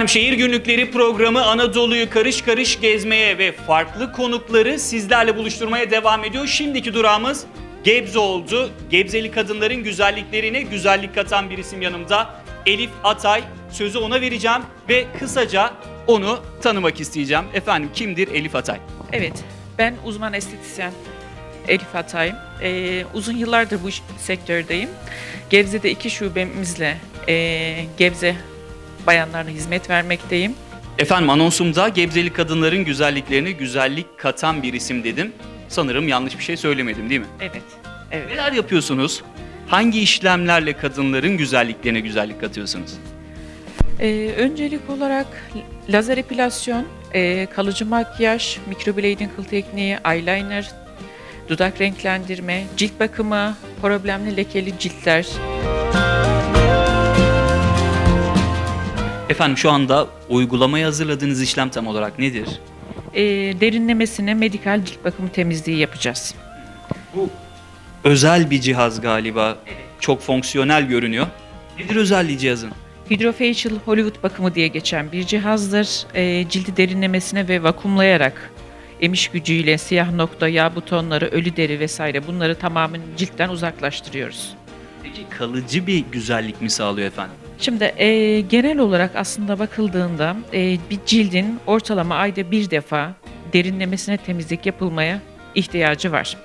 Efendim şehir günlükleri programı Anadolu'yu karış karış gezmeye ve farklı konukları sizlerle buluşturmaya devam ediyor. Şimdiki durağımız Gebze oldu. Gebzeli kadınların güzelliklerine güzellik katan bir isim yanımda. Elif Atay. Sözü ona vereceğim ve kısaca onu tanımak isteyeceğim. Efendim kimdir Elif Atay? Evet, ben uzman estetisyen Elif Atay. Ee, uzun yıllardır bu sektördeyim. Gebze'de iki şubemizle ee, Gebze bayanlarına hizmet vermekteyim. Efendim anonsumda Gebzeli kadınların güzelliklerine güzellik katan bir isim dedim. Sanırım yanlış bir şey söylemedim değil mi? Evet, evet. Neler yapıyorsunuz? Hangi işlemlerle kadınların güzelliklerine güzellik katıyorsunuz? Ee, öncelik olarak lazer epilasyon, ee, kalıcı makyaj, microblading kıl tekniği, eyeliner, dudak renklendirme, cilt bakımı, problemli lekeli ciltler, Efendim şu anda uygulamaya hazırladığınız işlem tam olarak nedir? ee, derinlemesine medikal cilt bakımı temizliği yapacağız. Bu özel bir cihaz galiba. Çok fonksiyonel görünüyor. Nedir özelliği cihazın? Hydrofacial Hollywood bakımı diye geçen bir cihazdır. Ee, cildi derinlemesine ve vakumlayarak emiş gücüyle siyah nokta, yağ butonları, ölü deri vesaire bunları tamamen ciltten uzaklaştırıyoruz. Peki kalıcı bir güzellik mi sağlıyor efendim? Şimdi e, genel olarak aslında bakıldığında e, bir cildin ortalama ayda bir defa derinlemesine temizlik yapılmaya ihtiyacı var.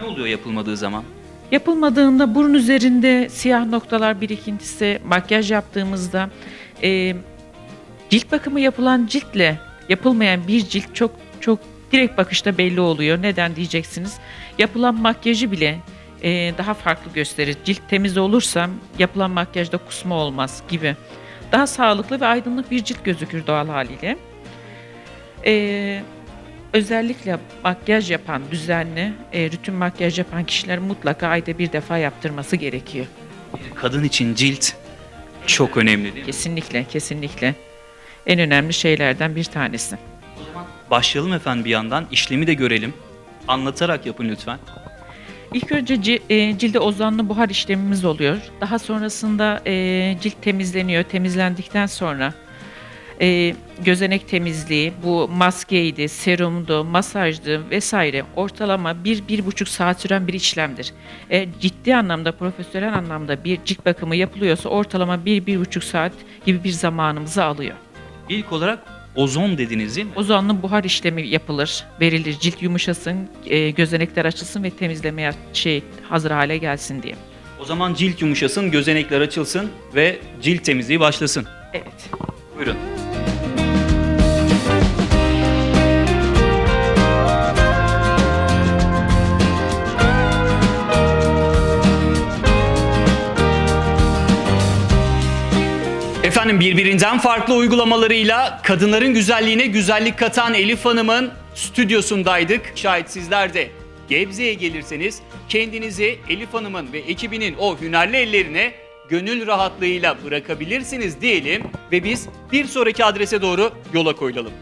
Ne oluyor yapılmadığı zaman? Yapılmadığında burun üzerinde siyah noktalar birikintisi, makyaj yaptığımızda e, cilt bakımı yapılan ciltle yapılmayan bir cilt çok çok direkt bakışta belli oluyor. Neden diyeceksiniz? Yapılan makyajı bile e, daha farklı gösterir. Cilt temiz olursa yapılan makyajda kusma olmaz gibi. Daha sağlıklı ve aydınlık bir cilt gözükür doğal haliyle. E, özellikle makyaj yapan, düzenli, e, rutin makyaj yapan kişiler mutlaka ayda bir defa yaptırması gerekiyor. Bir kadın için cilt çok önemli değil mi? Kesinlikle, kesinlikle. En önemli şeylerden bir tanesi. Başlayalım efendim bir yandan. İşlemi de görelim. Anlatarak yapın lütfen. İlk önce e, cilde ozanlı buhar işlemimiz oluyor. Daha sonrasında e, cilt temizleniyor. Temizlendikten sonra e, gözenek temizliği, bu maskeydi, serumdu, masajdı vesaire ortalama 1-1,5 saat süren bir işlemdir. Ciddi anlamda, profesyonel anlamda bir cilt bakımı yapılıyorsa ortalama 1-1,5 saat gibi bir zamanımızı alıyor. İlk olarak ozon dediniz değil mi? Ozonlu buhar işlemi yapılır, verilir. Cilt yumuşasın, e, gözenekler açılsın ve temizlemeye şey hazır hale gelsin diye. O zaman cilt yumuşasın, gözenekler açılsın ve cilt temizliği başlasın. Evet. Buyurun. Efendim birbirinden farklı uygulamalarıyla kadınların güzelliğine güzellik katan Elif Hanım'ın stüdyosundaydık. Şayet sizler de Gebze'ye gelirseniz kendinizi Elif Hanım'ın ve ekibinin o hünerli ellerine gönül rahatlığıyla bırakabilirsiniz diyelim ve biz bir sonraki adrese doğru yola koyulalım.